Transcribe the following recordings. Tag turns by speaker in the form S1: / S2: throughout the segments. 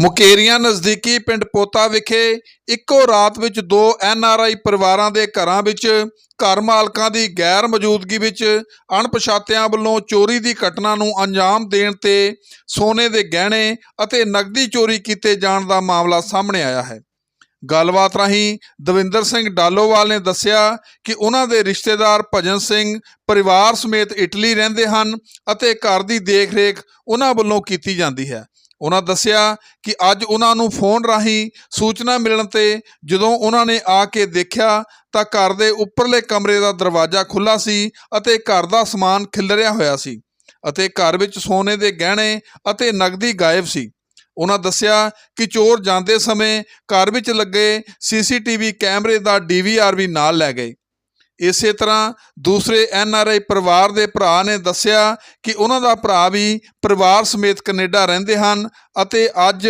S1: ਮੁਕੇਰੀਆਂ ਨਜ਼ਦੀਕੀ ਪਿੰਡ ਪੋਤਾ ਵਿਖੇ ਇੱਕੋ ਰਾਤ ਵਿੱਚ ਦੋ ਐਨਆਰਆਈ ਪਰਿਵਾਰਾਂ ਦੇ ਘਰਾਂ ਵਿੱਚ ਘਰ ਮਾਲਕਾਂ ਦੀ ਗੈਰ ਮੌਜੂਦਗੀ ਵਿੱਚ ਅਣਪਛਾਤਿਆਂ ਵੱਲੋਂ ਚੋਰੀ ਦੀ ਘਟਨਾ ਨੂੰ ਅੰਜਾਮ ਦੇਣ ਤੇ ਸੋਨੇ ਦੇ ਗਹਿਣੇ ਅਤੇ ਨਕਦੀ ਚੋਰੀ ਕੀਤੇ ਜਾਣ ਦਾ ਮਾਮਲਾ ਸਾਹਮਣੇ ਆਇਆ ਹੈ। ਗੱਲਬਾਤ ਰਾਹੀਂ ਦਵਿੰਦਰ ਸਿੰਘ ਡਾਲੋਵਾਲ ਨੇ ਦੱਸਿਆ ਕਿ ਉਹਨਾਂ ਦੇ ਰਿਸ਼ਤੇਦਾਰ ਭਜਨ ਸਿੰਘ ਪਰਿਵਾਰ ਸਮੇਤ ਇਟਲੀ ਰਹਿੰਦੇ ਹਨ ਅਤੇ ਘਰ ਦੀ ਦੇਖ-ਰੇਖ ਉਹਨਾਂ ਵੱਲੋਂ ਕੀਤੀ ਜਾਂਦੀ ਹੈ। ਉਹਨਾਂ ਦੱਸਿਆ ਕਿ ਅੱਜ ਉਹਨਾਂ ਨੂੰ ਫੋਨ ਰਾਹੀਂ ਸੂਚਨਾ ਮਿਲਣ ਤੇ ਜਦੋਂ ਉਹਨਾਂ ਨੇ ਆ ਕੇ ਦੇਖਿਆ ਤਾਂ ਘਰ ਦੇ ਉੱਪਰਲੇ ਕਮਰੇ ਦਾ ਦਰਵਾਜ਼ਾ ਖੁੱਲਾ ਸੀ ਅਤੇ ਘਰ ਦਾ ਸਮਾਨ ਖਿਲਰਿਆ ਹੋਇਆ ਸੀ ਅਤੇ ਘਰ ਵਿੱਚ ਸੋਨੇ ਦੇ ਗਹਿਣੇ ਅਤੇ ਨਗਦੀ ਗਾਇਬ ਸੀ। ਉਹਨਾਂ ਦੱਸਿਆ ਕਿ ਚੋਰ ਜਾਂਦੇ ਸਮੇਂ ਘਰ ਵਿੱਚ ਲੱਗੇ ਸੀਸੀਟੀਵੀ ਕੈਮਰੇ ਦਾ ਡੀਵੀਆਰ ਵੀ ਨਾਲ ਲੈ ਗਏ। ਇਸੇ ਤਰ੍ਹਾਂ ਦੂਸਰੇ ਐੱਨ ਆਰ ਆਈ ਪਰਿਵਾਰ ਦੇ ਭਰਾ ਨੇ ਦੱਸਿਆ ਕਿ ਉਹਨਾਂ ਦਾ ਭਰਾ ਵੀ ਪਰਿਵਾਰ ਸਮੇਤ ਕੈਨੇਡਾ ਰਹਿੰਦੇ ਹਨ ਅਤੇ ਅੱਜ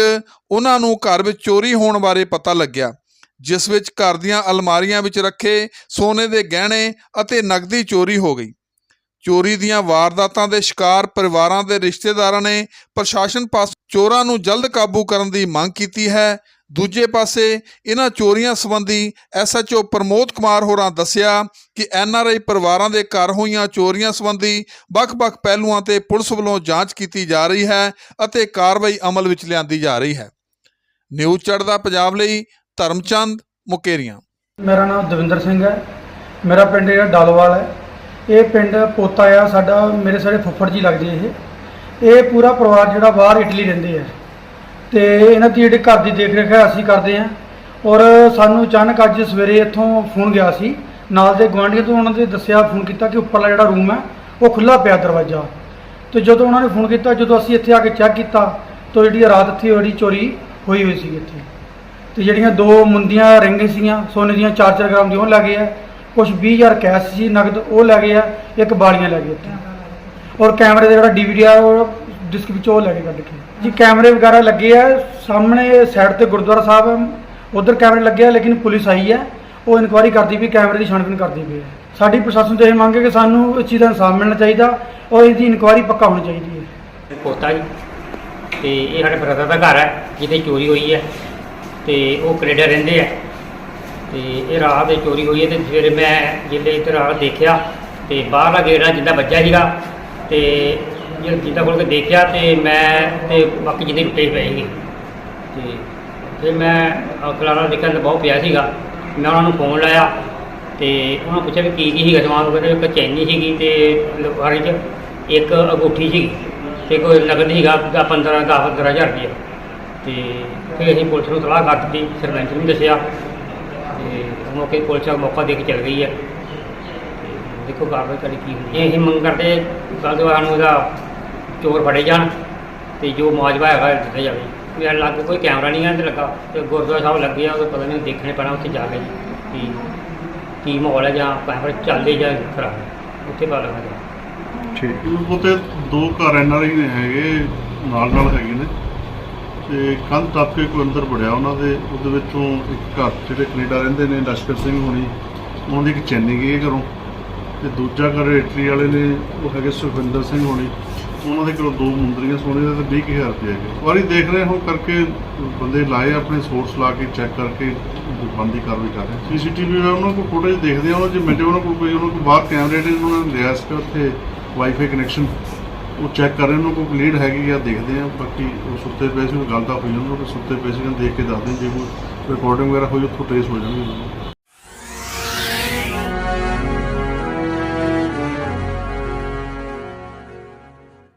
S1: ਉਹਨਾਂ ਨੂੰ ਘਰ ਵਿੱਚ ਚੋਰੀ ਹੋਣ ਬਾਰੇ ਪਤਾ ਲੱਗਿਆ, ਜਿਸ ਵਿੱਚ ਘਰ ਦੀਆਂ ਅਲਮਾਰੀਆਂ ਵਿੱਚ ਰੱਖੇ, ਸੋਨੇ ਦੇ ਗਹਿਣੇ ਅਤੇ ਨਕਦੀ ਚੋਰੀ ਹੋ ਗਈ। ਚੋਰੀ ਦੀਆਂ ਵਾਰਦਾਤਾਂ ਦੇ ਸ਼ਿਕਾਰ ਪਰਿਵਾਰਾਂ ਦੇ ਰਿਸ਼ਤੇਦਾਰਾਂ ਨੇ ਪ੍ਰਸ਼ਾਸਨ ਪਾਸ ਚੋਰਾਂ ਨੂੰ ਜਲਦ ਕਾਬੂ ਕਰਨ ਦੀ ਮੰਗ ਕੀਤੀ ਹੈ ਦੂਜੇ ਪਾਸੇ ਇਹਨਾਂ ਚੋਰੀਆਂ ਸੰਬੰਧੀ ਐਸਐਚਓ ਪ੍ਰਮੋਦ ਕੁਮਾਰ ਹੋਰਾਂ ਦੱਸਿਆ ਕਿ ਐਨਆਰਆਈ ਪਰਿਵਾਰਾਂ ਦੇ ਘਰ ਹੋਈਆਂ ਚੋਰੀਆਂ ਸੰਬੰਧੀ ਵੱਖ-ਵੱਖ ਪਹਿਲੂਆਂ ਤੇ ਪੁਲਿਸ ਵੱਲੋਂ ਜਾਂਚ ਕੀਤੀ ਜਾ ਰਹੀ ਹੈ ਅਤੇ ਕਾਰਵਾਈ ਅਮਲ ਵਿੱਚ ਲਿਆਂਦੀ ਜਾ ਰਹੀ ਹੈ। ਨਿਊਜ਼ ਚੜ੍ਹਦਾ ਪੰਜਾਬ ਲਈ ਧਰਮਚੰਦ ਮੁਕੇਰੀਆਂ।
S2: ਮੇਰਾ ਨਾਮ ਦਵਿੰਦਰ ਸਿੰਘ ਹੈ। ਮੇਰਾ ਪਿੰਡ ਜਿਹੜਾ ਡਾਲਵਾਲ ਹੈ। ਇਹ ਪਿੰਡ ਪੋਤਾ ਆ, ਸਾਡਾ ਮੇਰੇ ਸਾਰੇ ਫੁੱਫੜ ਜੀ ਲੱਗਦੇ ਇਹ। ਇਹ ਪੂਰਾ ਪਰਿਵਾਰ ਜਿਹੜਾ ਬਾਹਰ ਇਟਲੀ ਰਹਿੰਦੇ ਆ। ਤੇ ਇਹਨਾਂ ਦੀ ਜਿਹੜੀ ਘਰ ਦੀ ਦੇਖ ਰੇਖ ਹੈ, ਅਸੀਂ ਕਰਦੇ ਹਾਂ। ਔਰ ਸਾਨੂੰ ਅਚਾਨਕ ਅੱਜ ਸਵੇਰੇ ਇੱਥੋਂ ਫੋਨ ਗਿਆ ਸੀ। ਨਾਲ ਦੇ ਗੁਆਂਢੀਆਂ ਤੋਂ ਉਹਨਾਂ ਨੇ ਦੱਸਿਆ, ਫੋਨ ਕੀਤਾ ਕਿ ਉੱਪਰਲਾ ਜਿਹੜਾ ਰੂਮ ਹੈ, ਉਹ ਖੁੱਲਾ ਪਿਆ ਦਰਵਾਜ਼ਾ। ਤੇ ਜਦੋਂ ਉਹਨਾਂ ਨੇ ਫੋਨ ਕੀਤਾ, ਜਦੋਂ ਅਸੀਂ ਇੱਥੇ ਆ ਕੇ ਚੈੱਕ ਕੀਤਾ, ਤਾਂ ਜਿਹੜੀ ਰਾਤ ਇੱਥੇ ਜਿਹੜੀ ਚੋਰੀ ਹੋਈ ਹੋਈ ਸੀ ਇੱਥੇ। ਤੇ ਜਿਹੜੀਆਂ ਦੋ ਮੁੰਦੀਆਂ ਰਿੰਗ ਸੀਗੀਆਂ, ਸੋਨੇ ਦੀਆਂ 4-4 ਗ੍ਰਾਮ ਦੀਆਂ, ਉਹ ਲੈ ਗਏ ਆ। ਕੁਝ 20000 ਕੈਸ਼ ਸੀ, ਨਗਦ ਉਹ ਲੈ ਗਏ ਆ, ਇੱਕ ਬਾਲੀਆਂ ਲੈ ਗਏ ਇੱਥੇ। ਔਰ ਕੈਮਰੇ ਦਾ ਜਿਹੜਾ ਡੀਵੀਡੀ ਆ, ਉਹ ਡਿਸਕ ਵਿੱਚ ਉਹ ਲੈ ਕੇ ਕੱਢ ਕੇ। ਜੀ, ਕੈਮਰੇ ਵਗੈਰਾ ਲੱਗੇ ਆ। ਸਾਹਮਣੇ ਸਾਈਡ ਤੇ ਗੁਰਦੁਆਰਾ ਸਾਹਿਬ ਉਧਰ ਕੈਮਰੇ ਲੱਗੇ ਆ, ਲੇਕਿਨ ਪੁਲਿਸ ਆਈ ਹੈ ਉਹ ਇਨਕੁਆਇਰੀ ਕਰਦੀ ਵੀ ਕੈਮਰੇ ਦੀ ਛਾਣਬੀਨ ਕਰਦੀ ਪਈ ਹੈ ਸਾਡੀ ਪ੍ਰਸ਼ਾਸਨ ਤੋਂ ਇਹ ਮੰਗ ਹੈ ਕਿ ਸਾਨੂੰ ਇਸ ਚੀਜ਼ ਦਾ ਇਨਸਾਫ ਮਿਲਣਾ ਚਾਹੀਦਾ ਔਰ ਇਹਦੀ ਇਨਕੁਆਇਰੀ ਪੱਕਾ ਹੋਣੀ ਚਾਹੀਦੀ ਹੈ।
S3: ਪੋਤਾ ਜੀ। ਤੇ ਇਹ ਸਾਡੇ ਬ੍ਰਦਰ ਦਾ ਘਰ ਹੈ ਜਿੱਥੇ ਚੋਰੀ ਹੋਈ ਹੈ। ਤੇ ਉਹ ਕੈਨੇਡਾ ਰਹਿੰਦੇ ਆ। ਤੇ ਇਹ ਰਾਤ ਦੇ ਚੋਰੀ ਹੋਈ ਹੈ ਤੇ ਫਿਰ ਮੈਂ ਜਿੱਲੇ ਇੱਧਰ ਆ ਕੇ ਦੇਖਿਆ ਤੇ ਬਾਹਰਲਾ ਗੇਟ ਨਾਲ ਜਿੱਦਾਂ ਵੱਜਿਆ ਸੀਗਾ। ਤੇ ਜਦ ਜਿੱਦਾਂ ਕੋਲ ਕੇ ਦੇਖਿਆ ਤੇ ਮੈਂ ਤੇ ਬਾਕੀ ਜਿੰਨੇ ਟੁੱਟੇ ਪਏ ਸੀ। ਤੇ ਫਿਰ ਮੈਂ ਖਲਾਰਾ ਦੇਖਿਆ ਤਾਂ ਬਹੁਤ ਪਿਆ ਸੀਗਾ। ਮੈਂ ਉਹਨਾਂ ਨੂੰ ਫੋਨ ਲਾਇਆ ਤੇ ਉਹਨਾਂ ਨੂੰ ਪੁੱਛਿਆ ਵੀ ਕੀ ਕੀ ਸੀਗਾ ਸਮਾਨ ਉਹ ਕਹਿੰਦੇ ਇੱਕ ਚੈਨੀ ਸੀਗੀ ਤੇ ਲਵਾਰੀ 'ਚ, ਇੱਕ ਅੰਗੂਠੀ ਸੀਗੀ ਤੇ ਕੋਈ ਨਗਦ ਸੀਗਾ 15 ਦਸ 15000 ਰੁਪਏ ਤੇ ਫਿਰ ਅਸੀਂ ਪੁਲਿਸ ਨੂੰ ਸਲਾਹ ਕਰ ਦਿੱਤੀ, ਸਰਪੰਚ ਨੂੰ ਦੱਸਿਆ ਤੇ ਮੌਕੇ ਪੁਲਿਸ ਦਾ ਮੌਕਾ ਦੇ ਕੇ ਚਲ ਗਈ ਹੈ ਤੇ ਦੇਖੋ ਕਾਰਵਾਈ ਕਰੀ ਕੀ ਹੁੰਦੀ ਹੈ ਇਹ ਅਸੀਂ ਮੰਗ ਕਰਦੇ ਗੱਲ ਤੋਂ ਬਾਅਦ ਨੂੰ ਇਹਦਾ ਚੋਰ ਫੜੇ ਜਾਣ ਤੇ ਜੋ ਮੁਆਵਜ਼ਾ ਹੈਗਾ ਦਿੱਤਾ ਜਾਵੇ। ਵੀ ਇਹ ਲੱਗ ਕੋਈ ਕੈਮਰਾ ਨਹੀਂ ਹੈ ਤੇ ਲੱਗਾ ਤੇ ਗੁਰਦੁਆਰਾ ਸਾਹਿਬ ਲੱਗੇ ਆ ਉਹ ਪਤਾ ਨਹੀਂ ਦੇਖਣੇ ਪੈਣਾ ਉੱਥੇ ਜਾ ਕੇ ਜੀ ਕੀ ਕੀ ਮਾਹੌਲ ਹੈ ਜਾਂ ਕੈਮਰੇ ਚੱਲਦੇ ਜਾਂ ਖਰਾਬ ਹੈ। ਉੱਥੇ ਪਤਾ ਲੱਗਦਾ
S4: ਠੀਕ। ਉਤੇ ਦੋ ਘਰ ਐਨਆਰਆਈ ਨੇ ਹੈਗੇ ਨਾਲ ਨਾਲ ਹੈਗੇ ਨੇ। ਤੇ ਕੰਧ ਟੱਪ ਕੇ ਕੋਈ ਅੰਦਰ ਵੜਿਆ ਉਹਨਾਂ ਦੇ ਉਹਦੇ ਵਿੱਚੋਂ ਇੱਕ ਘਰ ਜਿਹੜੇ ਕੈਨੇਡਾ ਰਹਿੰਦੇ ਨੇ ਲਸ਼ਕਰ ਸਿੰਘ ਹੋਣੀ ਉਹਨਾਂ ਦੀ ਇੱਕ ਚੈਨੀ ਗਈ ਹੈ ਘਰੋਂ। ਤੇ ਦੂਜਾ ਘਰ ਇਟਲੀ ਵਾਲੇ ਨੇ ਉਹ ਹੈਗੇ ਸੁਖਵਿੰਦਰ ਸਿੰਘ ਹੋਣੀ। ਉਹਨਾਂ ਦੇ ਕੋਲ ਦੋ ਮੁੰਦਰੀਆਂ ਸੋਨੇ ਦੇ ਤੇ 20000 ਰੁਪਏ ਹੈਗੇ। ਵਾਰੀ ਦੇਖ ਰਹੇ ਹੋ ਕਰਕੇ ਬੰਦੇ ਲਾਏ ਆਪਣੇ ਸੋਰਸ ਲਾ ਕੇ ਚੈੱਕ ਕਰਕੇ ਬੰਦੀ ਕਾਰਵਾਈ ਕਰ ਰਹੇ। ਸੀਸੀਟੀਵੀ ਉਹਨਾਂ ਕੋਲ ਫੁਟੇਜ ਦੇਖਦੇ ਆ ਉਹਨਾਂ ਜੇ ਮਿੰਟੇ ਉਹਨਾਂ ਕੋਲ ਕੋਈ, ਉਹਨਾਂ ਕੋਲ ਬਾਹਰ ਕੈਮਰੇ ਨੇ, ਉਹਨਾਂ ਨੇ ਲਿਆ ਸੀ ਉੱਥੇ ਵਾਈਫਾਈ ਕਨੈਕਸ਼ਨ ਉਹ ਚੈੱਕ ਕਰ ਰਹੇ ਉਹਨਾਂ ਕੋਲ ਲੀਡ ਹੈਗੀ ਆ ਦੇਖਦੇ ਆ, ਬਾਕੀ ਉਹ ਸੁੱਤੇ ਪਏ ਸੀ, ਉਹ ਗੱਲ ਤਾਂ ਹੋਈ ਉਹਨਾਂ ਨੂੰ ਸੁੱਤੇ ਪਏ ਸੀ ਦੇਖ ਕੇ ਦੱਸਦੇ ਜੇ ਕੋਈ ਰਿਕਾਰਡਿੰਗ ਵਗੈਰਾ ਹੋਈ, ਉੱਥੋਂ ਟ੍ਰੇਸ ਹੋ ਜਾਣਗੇ।